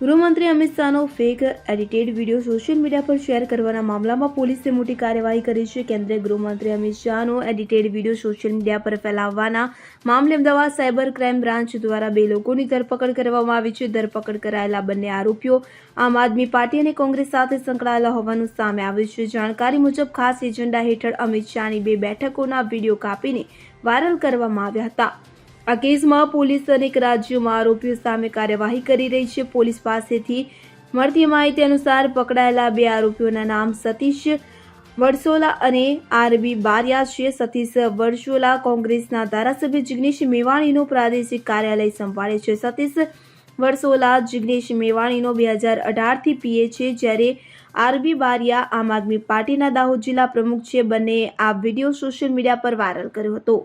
ગૃહમંત્રી Amit શાહનો fake edited video social media પર share કરવાના મામલામાં પોલીસે મોટી કાર્યવાહી કરી છે. કેન્દ્રીય ગૃહમંત્રી અમિત શાહનો એડિટેડ વીડિયો સોશિયલ મીડિયા પર ફેલાવવાના મામલે અમદાવાદ સાયબર ક્રાઇમ બ્રાન્ચ દ્વારા બે લોકોની ધરપકડ કરવામાં આવી છે. ધરપકડ કરાયેલા બંને આરોપીઓ આમ આદમી પાર્ટી અને કોંગ્રેસ સાથે સંકળાયેલા હોવાનું સામે આવ્યું છે. જાણકારી મુજબ ખાસ એજન્ડા હેઠળ અમિત શાહની બે બેઠકોના વીડિયો કાપીને વાયરલ કરવામાં આવ્યા હતા. આ કેસમાં પોલીસ અનેક રાજ્યોમાં આરોપીઓ સામે કાર્યવાહી કરી રહી છે. પોલીસ પાસેથી મળતી માહિતી અનુસાર પકડાયેલા બે આરોપીઓના નામ સતીશ વડસોલા અને આરબી બારિયા છે. સતીશ વડસોલા કોંગ્રેસના ધારાસભ્ય જિગ્નેશ મેવાણીનું પ્રાદેશિક કાર્યાલય સંભાળે છે. સતીશ વડસોલા જિગ્નેશ મેવાણીનો બે હજાર અઢારથી પીએ છે, જ્યારે આરબી બારિયા આમ આદમી પાર્ટીના દાહોદ જિલ્લા પ્રમુખ છે. બંને આ વીડિયો સોશિયલ મીડિયા પર વાયરલ કર્યો હતો.